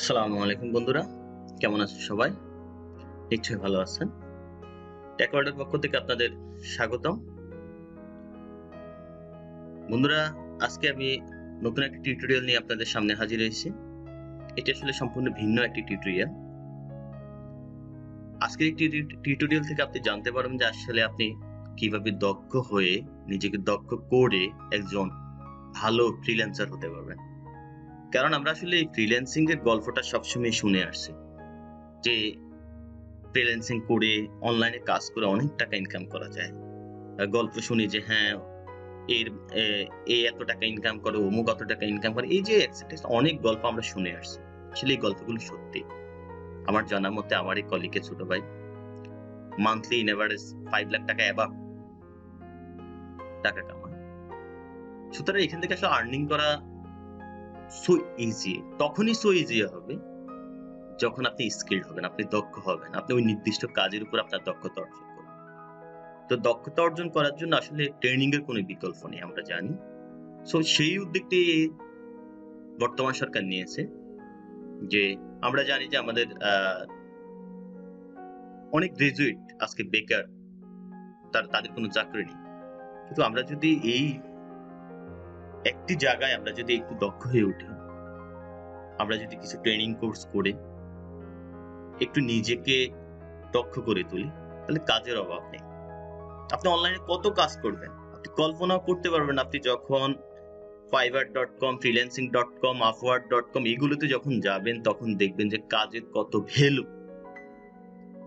আসসালামু আলাইকুম বন্ধুরা। কেমন আছেন সবাই? নিশ্চয়ই ভালো আছেন। ট্যাকওয়ার্ডের পক্ষ থেকে আপনাদের স্বাগতম। বন্ধুরা, আজকে আমি নতুন একটি টিউটোরিয়াল নিয়ে আপনাদের সামনে হাজির হয়েছি। এটি আসলে সম্পূর্ণ ভিন্ন একটি টিউটোরিয়াল আজকের একটি টিউটোরিয়াল থেকে আপনি জানতে পারবেন যে আসলে আপনি কীভাবে দক্ষ হয়ে, নিজেকে দক্ষ করে একজন ভালো ফ্রিল্যান্সার হতে পারবেন। কারণ আমরা আসলে এই ফ্রিল্যান্সিং এর গল্পটা সবসময় শুনে আসছি। যে ফ্রিল্যান্সিং করে অনলাইনে কাজ করে অনেক টাকা ইনকাম করা যায়। গল্প শুনি যে হ্যাঁ এর, এ- এত টাকা ইনকাম করে, অমুক অত টাকা ইনকাম করে, এই যে অনেক গল্প আমরা শুনে আসছি। আসলে এই গল্পগুলো সত্যি। আমার জানা মতে আমার এই কলিকে ছোট ভাই monthly in average five lakh টাকা অ্যাবাভ টাকা কামায়। সুতরাং এখান থেকে আসলে আর্নিং করা সো ইজি তখনই সো ইজি হবে যখন আপনি স্কিল্ড হবেন, আপনি দক্ষ হবেন, আপনি ওই নির্দিষ্ট কাজের উপর আপনার দক্ষতা অর্জন করবেন। তো দক্ষতা অর্জন করার জন্য আসলে ট্রেনিং এর কোনো বিকল্প নেই, আমরা জানি। সো সেই উদ্যোগটি বর্তমান সরকার নিয়েছে যে, আমরা জানি যে আমাদের অনেক গ্রাজুয়েট আজকে বেকার, তার, তাদের কোনো চাকরি নেই। কিন্তু আমরা যদি এই একটি জায়গায় আমরা যদি একটু দক্ষ হয়ে উঠি, আমরা যদি কিছু ট্রেনিং কোর্স করে একটু নিজেকে দক্ষ করে তুলি, তাহলে কাজের অভাব নেই। আপনি অনলাইনে কত কাজ করবেন? আপনি কল্পনাও করতে পারবেন আপনি যখন Fiverr dot com freelancing dot com Upwork dot com এগুলোতে যখন যাবেন, তখন দেখবেন যে কাজের কত ভ্যালু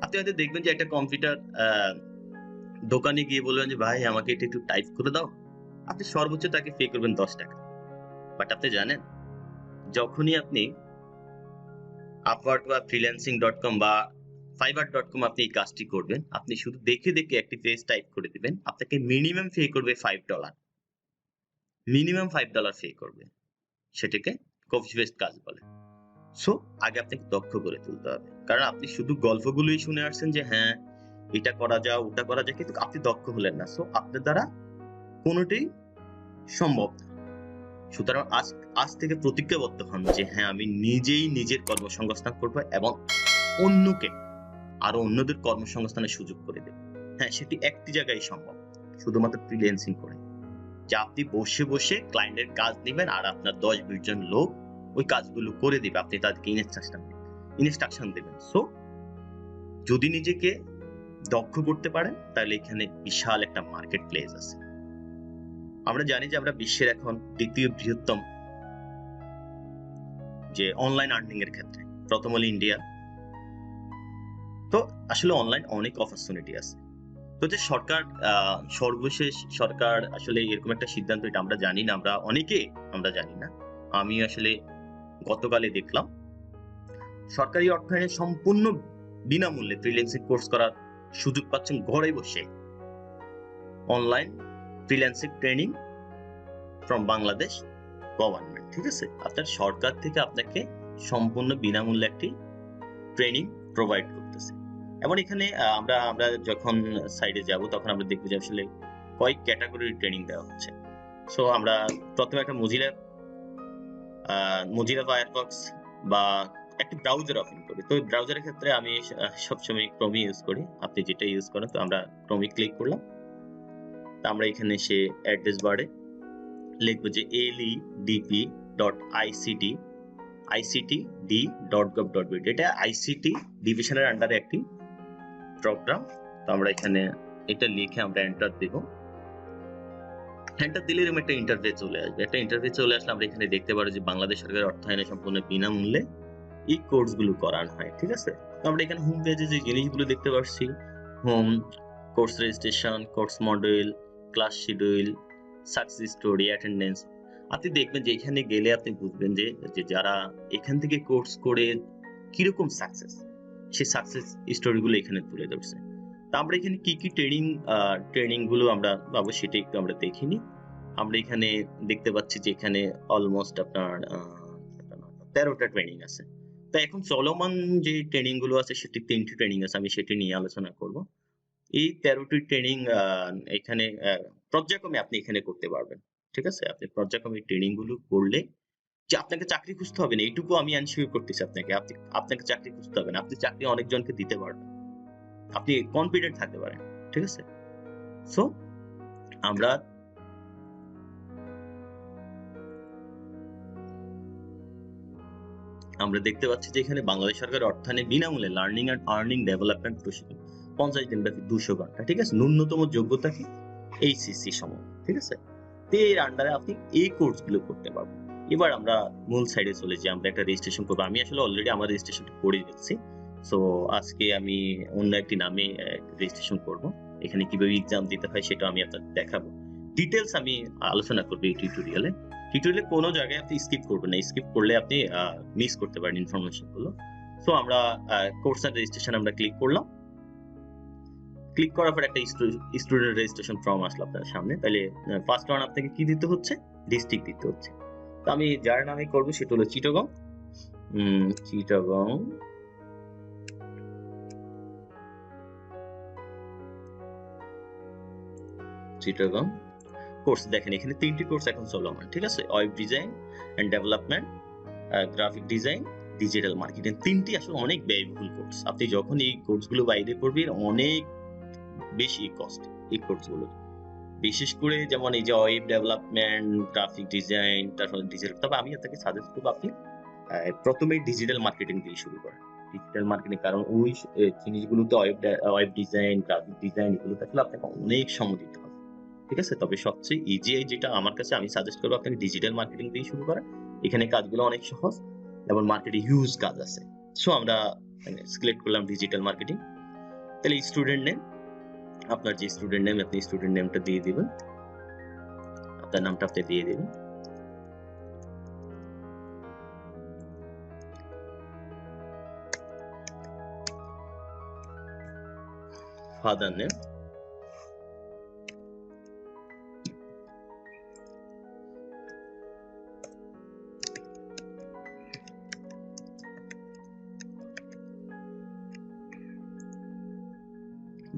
আপনি হয়তো দেখবেন যে একটা কম্পিউটার দোকানে গিয়ে বলবেন যে, ভাই, আমাকে এটা একটু টাইপ করে দাও। আপনি সর্বোচ্চ তাকে পে করবেন দশ টাকা। বাট আপনি জানেন, যখনই আপনি আপওয়ার্ক বা ফ্রিল্যান্সিং ডট কম বা ফাইবার ডট কম আপনি এই কাজটি করবেন, আপনি শুধু দেখে দেখে একটি পেজ টাইপ করে দিবেন, আপনাকে মিনিমাম পে করবে five dollar minimum five dollar pay করবে। সেটাকে কপি পেস্ট কাজ বলে। সো আগে আপনাকে দক্ষ করে তুলতে হবে। কারণ আপনি শুধু গল্পগুলোই শুনে আসছেন যে হ্যাঁ এটা করা যায় ওটা করা যায় কিন্তু আপনি দক্ষ হলেন না। সো আপনার দ্বারা কোনোটাই সম্ভব সুতরাং আজ আজ থেকে প্রতিজ্ঞাবদ্ধ হন যে হ্যাঁ আমি নিজেই নিজের কর্মসংস্থান করব এবং অন্যকে, আরও অন্যদের কর্মসংস্থানের সুযোগ করে দেব। হ্যাঁ সেটি একটি জায়গায় সম্ভব, শুধুমাত্র ফ্রিল্যান্সিং করে। যে আপনি বসে বসে ক্লায়েন্টের কাজ নেবেন আর আপনার দশ বিশ জন লোক ওই কাজগুলো করে দিবে, আপনি তাদেরকে ইনস্ট্রাকশন ইনস্ট্রাকশন দেবেন। সো যদি নিজেকে দক্ষ করতে পারেন, তাহলে এখানে বিশাল একটা মার্কেট প্লেস আছে। আমরা জানি যে আমরা বিশ্বের এখন দ্বিতীয় বৃহত্তম যে অনলাইন আর্নিং এর ক্ষেত্রে, প্রথম হলো ইন্ডিয়া তো আসলে অনলাইন অনেক অপরচুনিটি আছে। তো যে সরকার সর্বশেষ সরকার আসলে এরকম একটা সিদ্ধান্ত, এটা আমরা জানি না, আমরা অনেকে আমরা জানি না। আমি আসলে গতকালে দেখলাম, সরকারি অর্থায়নে সম্পূর্ণ বিনামূল্যে ফ্রিল্যান্সিং কোর্স করার সুযোগ পাচ্ছেন ঘরে বসে। Online freelancing training from Bangladesh government ঠিক আছে? আপনার সরকার থেকে আপনাকে সম্পূর্ণ বিনামূল্যে একটি ট্রেনিং প্রোভাইড করতেছে। এবং এখানে আমরা আমরা যখন সাইডে যাব, তখন আমরা দেখব যে আসলে কয়েক ক্যাটাগরির ট্রেনিং দেওয়া হচ্ছে। সো আমরা প্রথমে একটা মজিলা মজিলা ফায়ারফক্স বা একটি ব্রাউজার ওপেন করি। তো ব্রাউজারের ক্ষেত্রে আমি সবসময় ক্রোমি ইউজ করি। আপনি যেটা ইউজ করেন, তো আমরা ক্রোমি ক্লিক করলাম। তা আমরা এখানে সে অ্যাড্রেস বারে লিখব যে L E DP dot ICT ICT D dot gov dot BD এটা আইসিটি ডিভিশনের আন্ডারে একটি প্রোগ্রাম তো আমরা এখানে এটা লিখে আমরা এন্টার দেব। এন্টার দিলে এরকম একটা ইন্টারফেস চলে আসবে। একটা ইন্টারভিউ চলে আসলে আমরা এখানে দেখতে পারো যে বাংলাদেশ সরকারের অর্থায়নে সম্পূর্ণ বিনামূল্যে এই কোর্সগুলো করানো হয়, ঠিক আছে? তো আমরা এখানে হোম পেজে যে জিনিসগুলো দেখতে পাচ্ছি home course registration course model class schedule success story attendance আপনি দেখবেন যে এখানে গেলে আপনি বুঝবেন যে যারা এখান থেকে কোর্স করে কীরকম সাকসেস সেই সাকসেস স্টোরিগুলো এখানে তুলে ধরছে। তা আমরা এখানে কি কি ট্রেনিং ট্রেনিংগুলো আমরা পাবো সেটা একটু আমরা দেখিনি আমরা এখানে দেখতে পাচ্ছি যে এখানে অলমোস্ট আপনার তেরোটা ট্রেনিং আছে। তো এখন চলমান যে ট্রেনিংগুলো আছে, সেটি তিনটি ট্রেনিং আছে, আমি সেটি নিয়ে আলোচনা করব। এই তেরোটি ট্রেনিং এখানে পর্যায়ক্রমে আপনি এখানে করতে পারবেন। ঠিক আছে? আপনি পর্যায়ক্রমে ট্রেনিংগুলো করলে যে আপনাকে চাকরি খুঁজতে হবে না, এইটুকু আমি এনশিওর করতেছি আপনাকে। আপনি, আপনাকে চাকরি খুঁজতে হবে না। আপনি চাকরি অনেকজনকে দিতে পারবেন। আপনি কনফিডেন্ট থাকতে পারেন। ঠিক আছে? সো আমরা আমরা দেখতে পাচ্ছি যে এখানে বাংলাদেশ সরকারের অর্থায়নে বিনামূল্যে লার্নিং অ্যান্ড আর্নিং ডেভেলপমেন্ট প্রশিক্ষণ পঞ্চাশ দিন ব্যাপী দুশো ঘণ্টা, ঠিক আছে? ন্যূনতম যোগ্যতা কি? এইচএসসি সময় ঠিক আছে? তো এর আন্ডারে আপনি এই কোর্সগুলো করতে পারবেন। এবার আমরা মূল সাইডে চলে যাই, আমরা একটা রেজিস্ট্রেশন করব। আমি আসলে অলরেডি আমার রেজিস্ট্রেশনটা করে ফেলছি সো আজকে আমি অন্য একটি নামে রেজিস্ট্রেশন করব। এখানে কীভাবে এক্সাম দিতে হয় সেটা আমি আপনাদের দেখাবো। ডিটেলস আমি আলোচনা করব এই টিউটোরিয়ালে টিউটোরিয়ালে কোনো জায়গায় আপনি স্কিপ করবেন না। স্কিপ করলে আপনি মিস করতে পারেন ইনফরমেশনগুলো। সো আমরা কোর্স রেজিস্ট্রেশন আমরা ক্লিক করলাম। ক্লিক করার পর একটা স্টুডেন্ট রেজিস্ট্রেশন ফর্ম আসলো আপনার সামনে। তাহলে ফার্স্ট ওয়ান আপনাকে কি দিতে হচ্ছে? ডিস্ট্রিক্ট দিতে হচ্ছে। তো আমি যার নামে করব সেটা হলো চিটাগং। চিটাগং। চিটাগং। কোর্স দেখেন, এখানে তিনটি কোর্স এখন চলমান ঠিক আছে? Web design and development graphic design digital marketing তিনটি আসলে অনেক ব্যয়বহুল কোর্স আপনি যখন এই কোর্সগুলো বাইরে করবেন, অনেক বেশি কস্ট এই কোর্সগুলো বিশেষ করে যেমন এই যে ওয়েব ডেভেলপমেন্ট গ্রাফিক ডিজাইন তারপর ডিজিটাল তবে আমি আপনাকে সাজেস্ট করব আপনি প্রথমে ডিজিটাল মার্কেটিং দিয়ে শুরু করেন। ডিজিটাল মার্কেটিং কারণ ওই জিনিসগুলোতে web web design graphic design এগুলো থাকলে আপনাকে অনেক সময় দিতে হবে। ঠিক আছে? তবে সবচেয়ে ইজি যেটা আমার কাছে আমি সাজেস্ট করব আপনাকে ডিজিটাল মার্কেটিং দিয়ে শুরু করেন। এখানে কাজগুলো অনেক সহজ এবং মার্কেটে হিউজ কাজ আছে। সো আমরা সিলেক্ট করলাম ডিজিটাল মার্কেটিং তাহলে স্টুডেন্ট নেম আপনার যে স্টুডেন্ট নেম আপনি স্টুডেন্ট নেমটা দিয়ে দিবেন আপনার নামটা আপনি দিয়ে দিবেন father name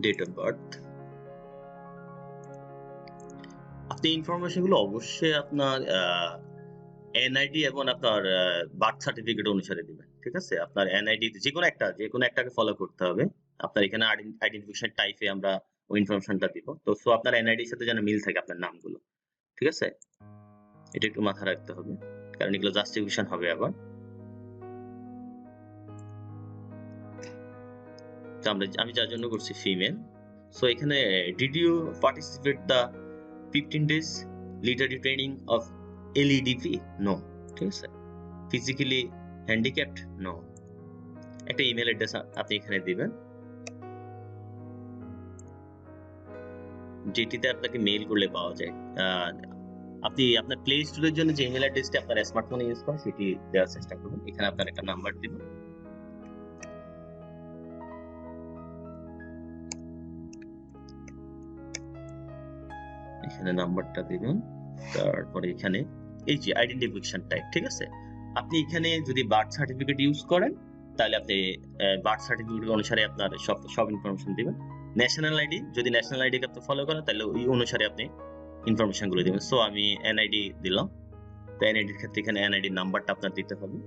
date of birth আপনি ইনফরমেশনগুলো অবশ্যই আপনার এনআইডি এবং আপনার বার্থ সার্টিফিকেট অনুসারে দিবেন, ঠিক আছে? আপনার এনআইডি যে কোনো একটা যে কোনো একটাকে ফলো করতে হবে। আপনার এখানে আইডেন্টিফিকেশন টাইপে আমরা ওই ইনফরমেশনটা দিব। তো সো আপনার এনআইডির সাথে যেন মিল থাকে আপনার নামগুলো, ঠিক আছে? এটা একটু মাথায় রাখতে হবে, কারণ এগুলো জাস্টিফিকেশন হবে আবার। আমরা, আমি যার জন্য করছি ফিমেল সো এখানে did you participate the fifteen days literary training of LEDP no ঠিক আছে ফিজিক্যালি হ্যান্ডিক্যাপড নো একটা ইমেল অ্যাড্রেস আপনি এখানে দিবেন। যেটিতে আপনাকে মেইল করলে পাওয়া যায়। আপনি আপনার প্লে স্টোরের জন্য যে ইমেল অ্যাড্রেসটি আপনার স্মার্টফোনে ইউজ করেন, সেটি দেওয়ার চেষ্টা করবেন এখানে আপনার একটা নাম্বার দিবেন। এখানে নাম্বারটা দিবেন। তারপরে এখানে এই যে আইডেন্টিফিকেশন টাইপ ঠিক আছে? আপনি এখানে যদি বার্থ সার্টিফিকেট ইউজ করেন, তাহলে আপনি বার্থ সার্টিফিকেট অনুসারে আপনার সব সব ইনফরমেশন দিবেন। ন্যাশনাল আইডি যদি ন্যাশনাল আইডি আপনি ফলো করেন, তাহলে ওই অনুসারে আপনি ইনফরমেশনগুলো দিবেন। সো আমি এনআইডি দিলাম। তো এনআইডির ক্ষেত্রে এখানে এনআইডি নাম্বারটা আপনার দিতে হবে।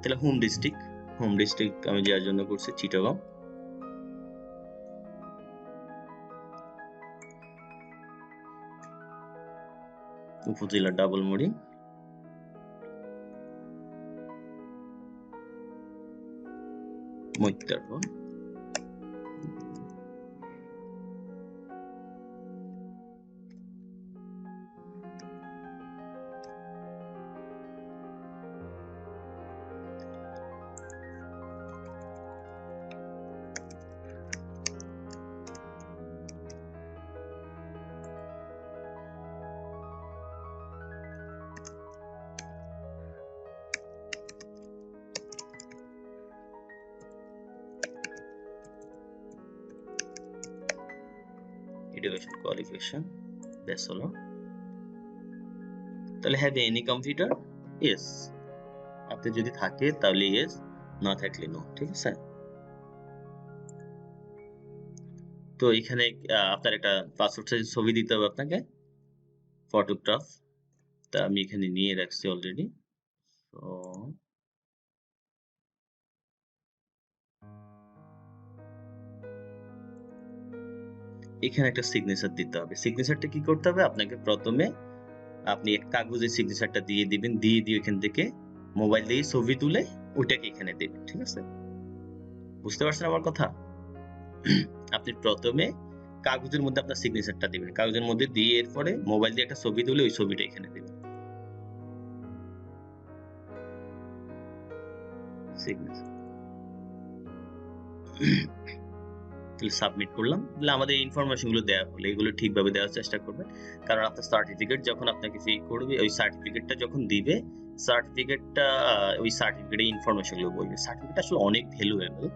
তাহলে হোম ডিস্ট্রিক্ট হোম ডিস্ট্রিক্ট আমি যার জন্য করছি চিটাগাং। উপজেলা ডাবলমুড়ি মৈত্যারপুর education qualification হলো তাহলে হ্যাভ এনি কম্পিউটার ইয়েস আপনি যদি থাকে, তাহলে ইয়েস না থাকলে নো ঠিক আছে? তো এখানে আপনার একটা পাসপোর্ট সাইজ ছবি দিতে হবে আপনাকে ফটোগ্রাফ তা আমি এখানে নিয়ে রাখছি অলরেডি তো এখানে একটা সিগনেচার দিতে হবে। সিগনেচারটা কি করতে হবে? আপনাকে প্রথমে আপনি এক কাগজে সিগনেচারটা দিয়ে দিবেন, দিয়ে দিয়ে এখান থেকে মোবাইল দিয়ে ছবি তুলে ওইটাকে এখানে দেবেন, ঠিক আছে? বুঝতে পারছেন আমার কথা? আপনি প্রথমে কাগজের মধ্যে আপনার সিগনেচারটা দিবেন। কাগজের মধ্যে দিয়ে এরপরে মোবাইল দিয়ে একটা ছবি তুলে ওই ছবিটা এখানে দিবেন। সিগনেচার তাহলে সাবমিট করলাম। তাহলে আমাদের ইনফরমেশনগুলো দেওয়া হলো। এগুলো ঠিকভাবে দেওয়ার চেষ্টা করবেন। কারণ আপনার সার্টিফিকেট যখন আপনাকে ফি করবে, ওই সার্টিফিকেটটা যখন দিবে সার্টিফিকেটটা ওই সার্টিফিকেটের ইনফরমেশনগুলো বলবে। সার্টিফিকেট আসলে অনেক ভ্যালুয়েবল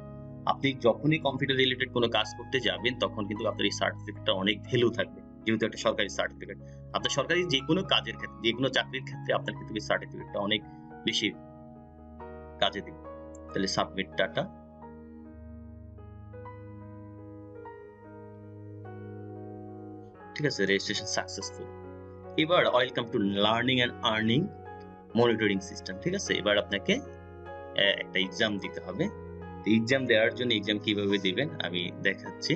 আপনি যখনই কম্পিউটার রিলেটেড কোনো কাজ করতে যাবেন, তখন কিন্তু আপনার এই সার্টিফিকেটটা অনেক ভ্যালু থাকবে। যেহেতু একটা সরকারি সার্টিফিকেট আপনার সরকারি যে কোনো কাজের ক্ষেত্রে যে কোনো চাকরির ক্ষেত্রে আপনার কিন্তু সার্টিফিকেটটা অনেক বেশি কাজে দিবে। তাহলে সাবমিট ডাটা ঠিক আছে রেজিস্ট্রেশন সাকসেসফুল এবার welcome to learning and earning monitoring system ঠিক আছে? এবার আপনাকে একটা এক্সাম দিতে হবে। এক্সাম দেওয়ার জন্য এক্সাম কীভাবে দিবেন আমি দেখাচ্ছি।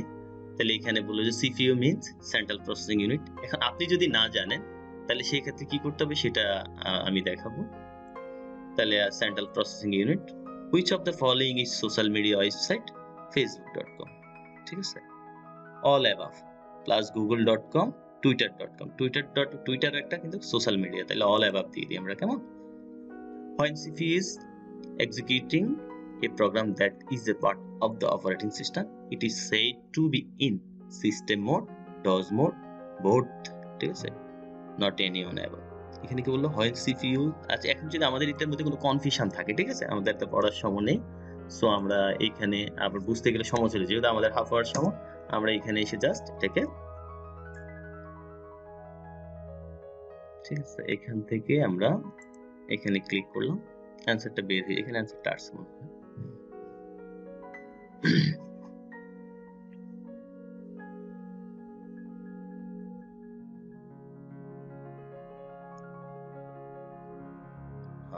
তাহলে এখানে বলল যে CPU means central processing unit এখন আপনি যদি না জানেন, তাহলে সেই ক্ষেত্রে কি করতে হবে সেটা আমি দেখাবো। তাহলে central processing unit which of the following is social media website Facebook dot com ঠিক আছে? All above plus Google dot com Twitter dot com Twitter dot Twitter একটা কিন্তু সোশ্যাল মিডিয়া তাহলে অল অ্যাবাভ দিয়ে দিই আমরা, কেমন? When CP is executing a program that is a part of the operating system, it is said to be in system mode, DOS mode, both, ঠিক আছে? Not any on above এখানে কি বলল? হয় সিপিইউ আচ্ছা এখন যদি আমাদের এটার মধ্যে কোনো কনফিউশন থাকে, ঠিক আছে? আমাদের তো পড়ার সময় নেই সো আমরা এখানে আবার বুঝতে গেলে সময় চলে যেহেতু আমাদের হাফ আওয়ার সময়। আমরা এখানে এসে জাস্ট এটাকে ঠিক আছে, এখান থেকে আমরা এখানে ক্লিক করলাম অ্যান্সারটা বের হয়ে, এখানে অ্যান্সারটা আসছে মনে হয়।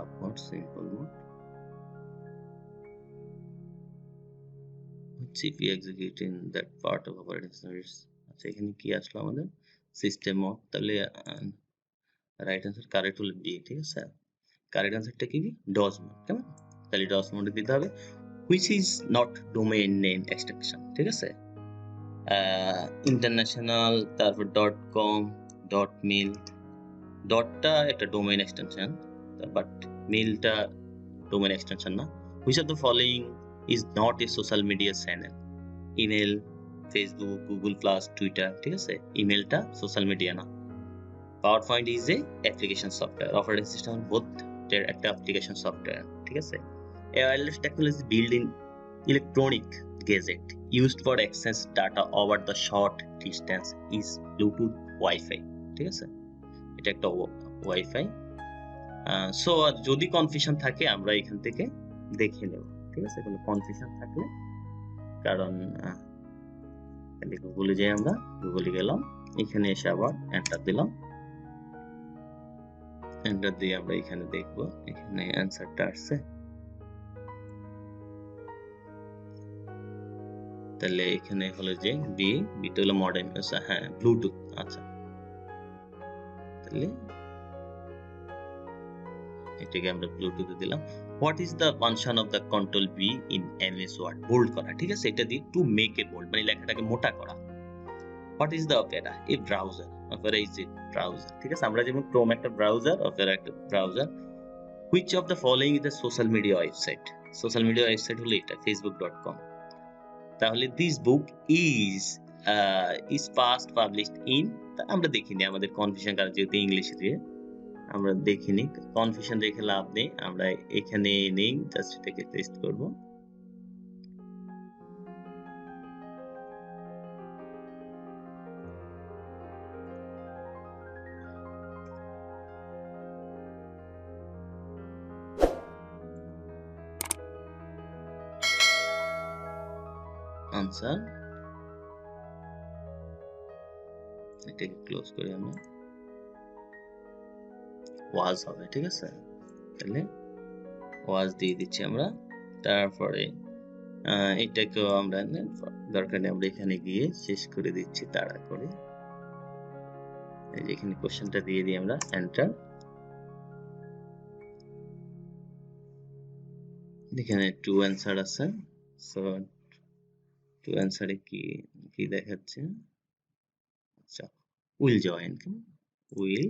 upward simple mode CP executing that part of operating service আচ্ছা কি আসলো আমাদের? সিস্টেম মোড তাহলে রাইট অ্যান্সার কারেক্ট হলো বি ঠিক আছে? কারেক্ট অ্যান্সারটা কি? ডস মোড কেমন? তাহলে ডস মোডে দিতে হবে which is not domain name extension ঠিক আছে? ইন্টারন্যাশনাল তারপর ডট কম ডট মিল ডটটা একটা ডোমেইন এক্সটেনশন বাট মিলটা ডোমেইন এক্সটেনশন না। Which of the following is not a social media channel email Facebook Google plus Twitter ঠিক আছে? ইমেলটা সোশ্যাল মিডিয়া না। Power point is a application software operating system both একটা application software ঠিক আছে? Wireless technology built in electronic gadget used for access data over the short distance is Bluetooth, Wi-Fi, ঠিক আছে? এটা একটা ওয়াইফাই সো যদি confusion থাকে, আমরা এখান থেকে দেখে নেব। ঠিক আছে? কোনো কনফিউশন থাকলে। কারণ গুগলে যাই আমরা, গুগলে গেলাম, এখানে এসে আবার এন্টার দিলাম। এন্টার দিয়ে আমরা এখানে দেখব, এখানে অ্যান্সারটা আসছে। তাহলে এখানে হলো যে বি বিতে হলো মডার্ন হ্যাঁ ব্লুটুথ আচ্ছা। তাহলে এটাকে আমরা ব্লুটুথে দিলাম। What is the function of the control B in MS word bold করা, ঠিক আছে? এটা দিয়ে টু মেক এ বোল্ড মানে লেখাটাকে মোটা করা। What is the Opera a browser Opera is a browser ঠিক আছে? আমরা যেমন ক্রোম একটা ব্রাউজার অপেরা একটা browser which of the following is the social media website social media website হলো এটা ফেসবুক ডট কম তাহলে this book is is past published in আমরা দেখিনি আমাদের কনফিউশন কারণ যেহেতু ইংলিশে দিয়ে। আমরা দেখে নিই। কনফিউশন রেখে লাভ নেই। আমরা এখানে নেই। জাস্ট এটাকে টেস্ট করব। আনসার এটাকে ক্লোজ করি আমরা। ওয়াজ হবে, ঠিক আছে? তাহলে ওয়াজ দিয়ে দিচ্ছি আমরা। তারপরে এটাকেও আমরা দরকার নেই, আমরা এখানে গিয়ে শেষ করে দিচ্ছি, তাড়া করে। এখানে কোশ্চেনটা দিয়ে দিই আমরা এন্টার এখানে টু অ্যান্সার আছে। সো টু অ্যান্সারে কি কি দেখাচ্ছে? আচ্ছা will join will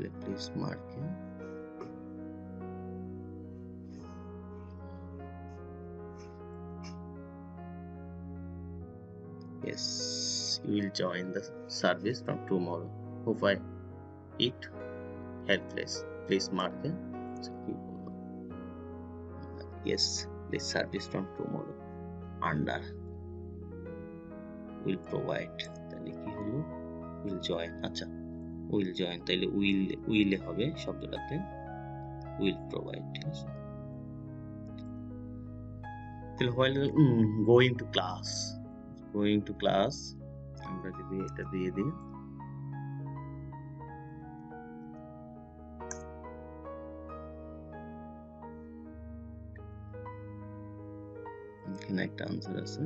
তাহলে please mark Yes, you will join the service from tomorrow. Hope I it helpless. Please mark it. Yes, this service from tomorrow. Under will provide. তাহলে কি হলো will join আচ্ছা Will join তাইলে will উইলে হবে শব্দটাতে will provide ঠিক আছে? তাহলে while going to class going to class আমরা যদি এটা দিয়ে দিই। এখানে একটা আনসার আছে।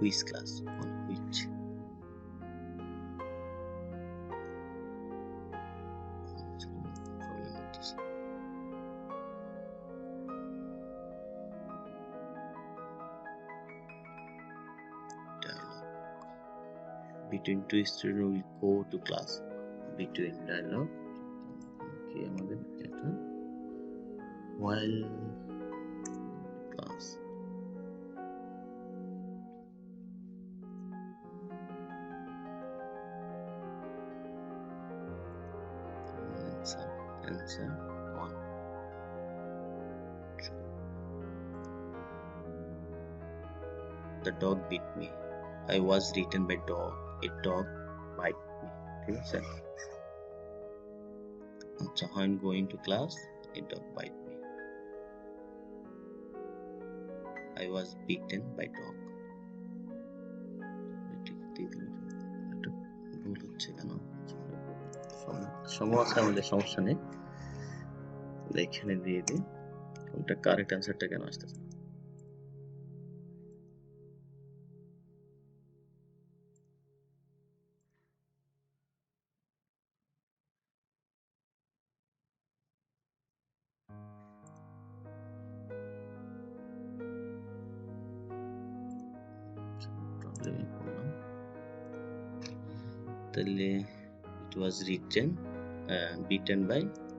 which class on which problem হচ্ছে dialogue between two students will go to class between dialogue কি আমাদের এটা while answer one two. the dog bit me i was eaten by dog a dog bite me ঠিক আছে আচ্ছা when going to class a dog bite me i was beaten by dog এটা দিয়ে দিলাম। একটু ভুল হচ্ছে কেন সময় আছে আমাদের সমস্যা নেই এখানে দিয়ে দিই। কোনটা কারেক্ট অ্যান্সারটা কেন আসতেছে তাহলে was written uh, beaten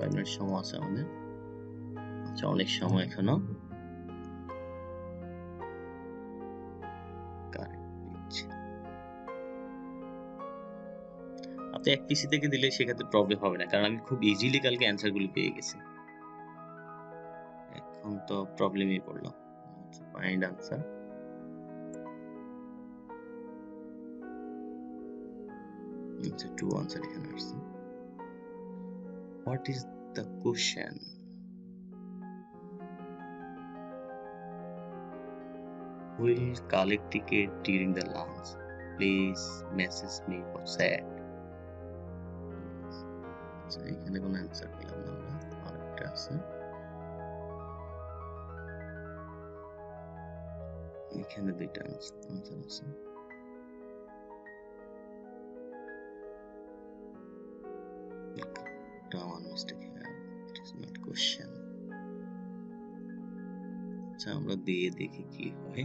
কয় মিনিট সময় আছে আমাদের। আচ্ছা অনেক সময় এখনও। আপনি এক পিসি থেকে দিলে সেক্ষেত্রে প্রবলেম হবে না, কারণ আমি খুব ইজিলি কালকে অ্যান্সারগুলো পেয়ে গেছি। এখন তো প্রবলেমই পড়লাম ফাইন্ড আনসার আচ্ছা টু আনসার এখানে আসছে। What is the question will collect ticket during the lunch. Please message me WhatsApp. আচ্ছা এখানে কোনো অ্যান্সার পেলাম না আমরা আরেকটা আছে এখানে দুইটা আনসার আছে আমার mistake it is not question আচ্ছা আমরা দিয়ে দেখি কি হয়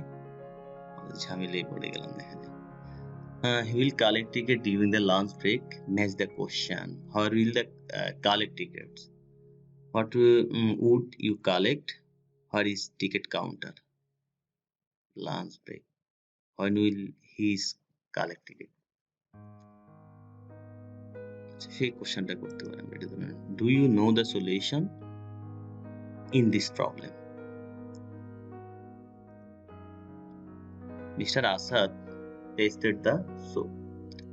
ঝামেলায় পড়ে গেলাম দেখা যায় Uh, he will collect ticket during the lunch break. Match the question. How will the uh, collect tickets? What uh, um, would you collect? Where is ticket counter? Lunch break. When will he collect ticket? আচ্ছা, সেই কোশ্চেনটা করতে পারেন এটা ধরুন do you know the solution in this problem mister Asad tasted the soup.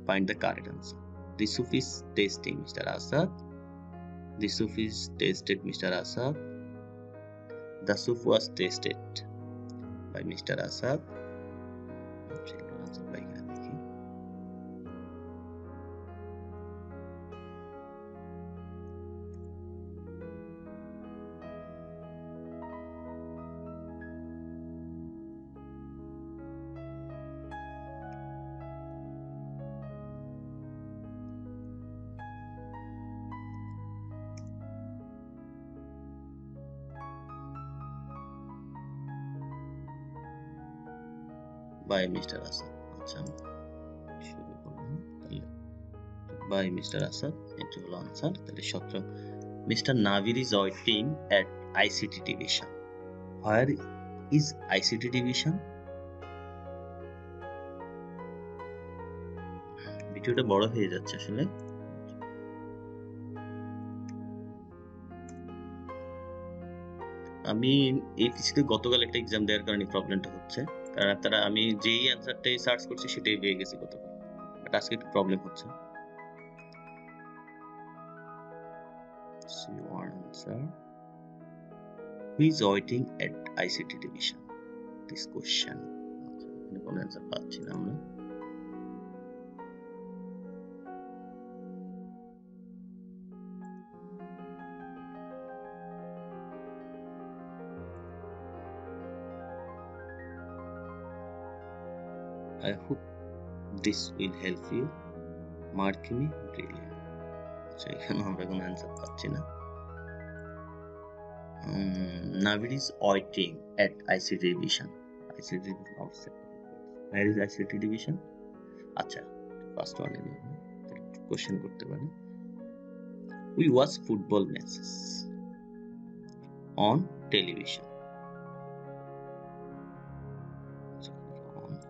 Find the correct answer. The soup is tasting, Mr. Asad. The soup is tasted, Mr. Asad. The soup was tasted by Mr. Asad. By mister Asad. আচ্ছা শুরু করলাম, তাহলে by mister Asad, এটা হলো answer তাহলে সতেরো, mister Navir is waiting at ICT division. Where is ICT division? ভিডিওটা বড় হয়ে যাচ্ছে আসলে। আমি এই পিছিয়ে গতকাল একটা এক্সাম দেওয়ার কারণে প্রবলেমটা হচ্ছে। কারণ তারা, আমি যেই অ্যান্সারটাই সার্চ করছি সেটাই পেয়ে গেছি গতকাল বাট আজকে একটু প্রবলেম হচ্ছে division? This question. কোনো অ্যান্সার পাচ্ছি না আমরা I hope this will help you. Mark me brilliant. আচ্ছা এখানে আমরা কোনো অ্যান্সার পাচ্ছি না Navid is waiting at ICT division. ICT outside. Where is ICT division? আচ্ছা ফার্স্ট ওয়ানে কোশ্চেন করতে পারি we watch football matches on television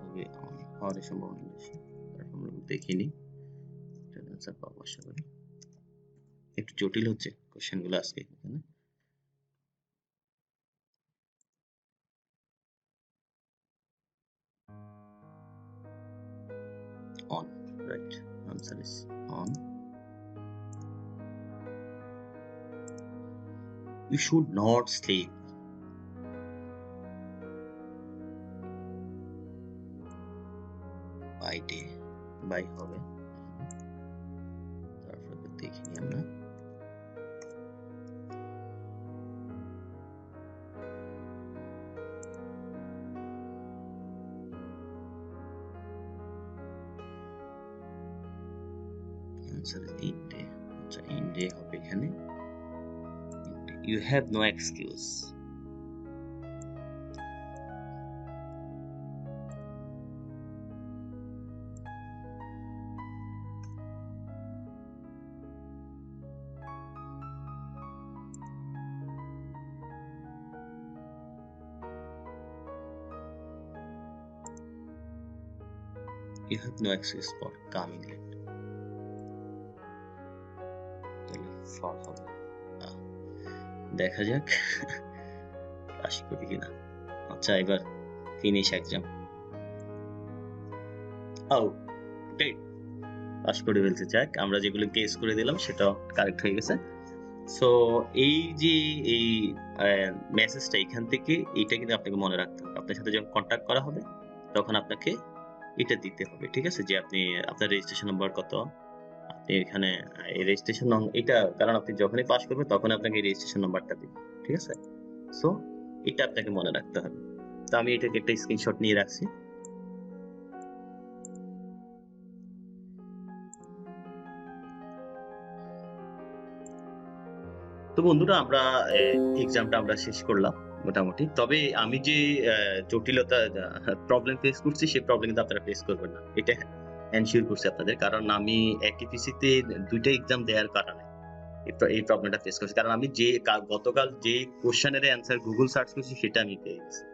হবে অন হওয়ার সম্ভাবনা বেশি। তারপর আমরা দেখিনি অ্যান্সার পাবো আশা করি। একটু জটিল হচ্ছে কোশ্চেনগুলো আজকে এখানে। On, right. Answer is on. You should not sleep. have no excuse. you have no excuse for coming late. Tell for দেখা যাক। পাস করি কিনা। আচ্ছা এবার ফিনিশ এক্সাম ও ডেট পাস করে ফেলছে যাক আমরা যেগুলো কেস করে দিলাম সেটা কারেক্ট হয়ে গেছে। সো এই যে এই মেসেজটা এখান থেকে এটা কিন্তু আপনাকে মনে রাখতে হবে। আপনার সাথে যখন কন্ট্যাক্ট করা হবে, তখন আপনাকে এটা দিতে হবে, ঠিক আছে? যে আপনি, আপনার রেজিস্ট্রেশন নাম্বার কত? আপনি এখানে এই রেজিস্ট্রেশন এটা কারণ আপনি যখনই পাস করবেন তখন আপনাকে এই রেজিস্ট্রেশন নাম্বারটা দিবে, ঠিক আছে? সো এটা আপনাকে মনে রাখতে হবে। তো আমি এটাকে একটা স্ক্রিনশট নিয়ে রাখছি। তো বন্ধুরা, আমরা এক্সামটা আমরা শেষ করলাম মোটামুটি। তবে আমি যে জটিলতা প্রবলেম ফেস করছি, সেই প্রবলেম কিন্তু আপনারা ফেস করবেন না। এটা এনশিওর করছি আপনাদের কারণ আমি একই পিসিতে দুইটা এক্সাম দেওয়ার কারণে এই প্র- এই প্রবলেমটা ফেস করছি। কারণ আমি যে গতকাল যে কোশ্চেনের অ্যান্সার গুগল সার্চ করছি সেটা আমি পেয়ে গেছি।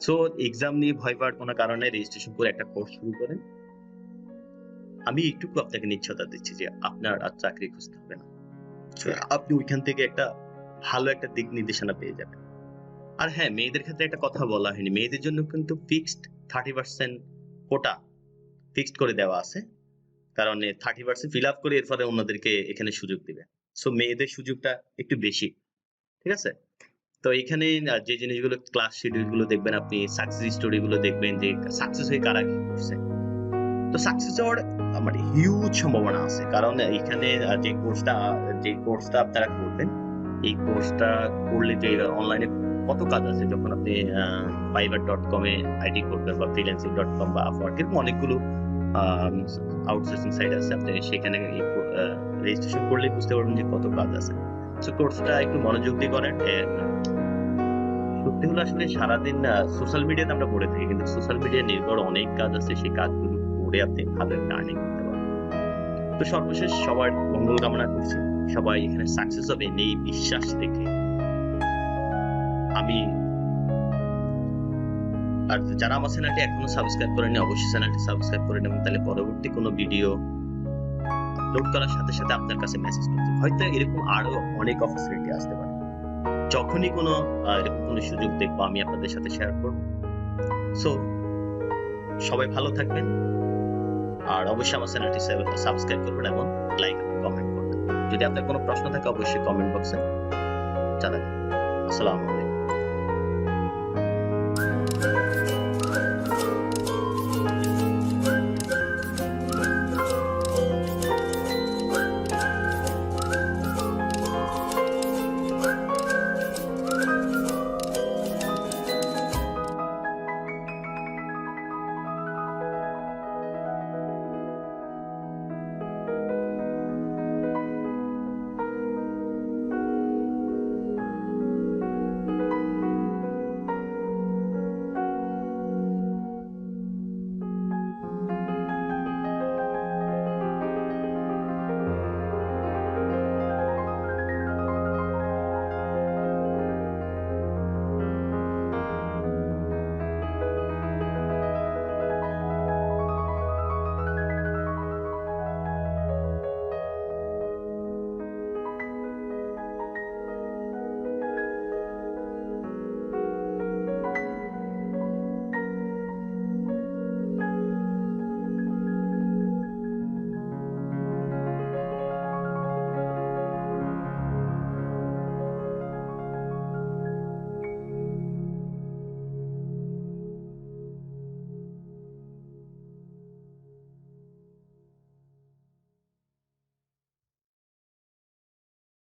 সো এক্সাম নিয়ে ভয় পাওয়ার কোনো কারণে রেজিস্ট্রেশন করে একটা কোর্স শুরু করেন। আমি এইটুকু আপনাকে নিশ্চয়তা দিচ্ছি যে আপনার আর চাকরি খুঁজতে হবে না। আপনি ওইখান থেকে একটা ভালো একটা দিক নির্দেশনা পেয়ে যাবেন। আর হ্যাঁ মেয়েদের ক্ষেত্রে একটা কথা বলা হয়নি। মেয়েদের জন্য কিন্তু fixed thirty percent quota fixed করে দেওয়া আছে। কারণ থার্টি পার্সেন্ট ফিল আপ করে এরপরে অন্যদেরকে এখানে সুযোগ দিবে। সো মেয়েদের সুযোগটা একটু বেশি। ঠিক আছে? তো এখানে যে জিনিসগুলো ক্লাস শিডিউলগুলো দেখবেন আপনি সাকসেস স্টোরি গুলো দেখবেন যে সাকসেস হয়ে কারা কি করছে। তো সাকসেস হওয়ার মানে হিউজ সম্ভাবনা আছে। কারণ এখানে যে কোর্সটা যে কোর্সটা আপনারা করবেন, এই কোর্সটা করলে যে অনলাইনে কত কাজ আছে? যখন আপনি ফাইবার ডট কমে আইডি করবেন বা ফ্রিল্যান্সিং ডট কম বা আপওয়ার্ক এরকম অনেকগুলো আউটসোর্সিং সাইট আছে, আপনি সেখানে রেজিস্ট্রেশন করলে বুঝতে পারবেন যে কত কাজ আছে। সো কোর্সটা একটু মনোযোগ দিয়ে করেন সত্যি হলো আসলে সারাদিন সোশ্যাল মিডিয়াতে আমরা পড়ে থাকি, কিন্তু সোশ্যাল মিডিয়া নির্ভর অনেক কাজ আছে, সেই কাজগুলো করে আপনি ভালো একটা আর্নিং করতে পারবেন। তো সর্বশেষ সবার মঙ্গল কামনা করছি। সবাই এখানে সাকসেস হবে, এই বিশ্বাস রেখে। আমি আর যারা আমার চ্যানেলটি এখনও সাবস্ক্রাইব করেনি অবশ্যই চ্যানেলটি সাবস্ক্রাইব করে নেবেন। তাহলে পরবর্তী কোনো ভিডিও আপলোড করার সাথে সাথে আপনার কাছে মেসেজ করতে হয়তো এরকম আরও অনেক অপরচুনিটি আসতে পারে। যখনই কোনো এরকম কোনো সুযোগ দেখব, আমি আপনাদের সাথে শেয়ার করব। সো সবাই ভালো থাকবেন। আর অবশ্যই আমার চ্যানেলটি সাবস্ক্রাইব করবেন এবং লাইক কমেন্ট করবেন। যদি আপনার কোনো প্রশ্ন থাকে, অবশ্যই কমেন্ট বক্সে জানাবেন। আসসালামু আলাইকুম। Música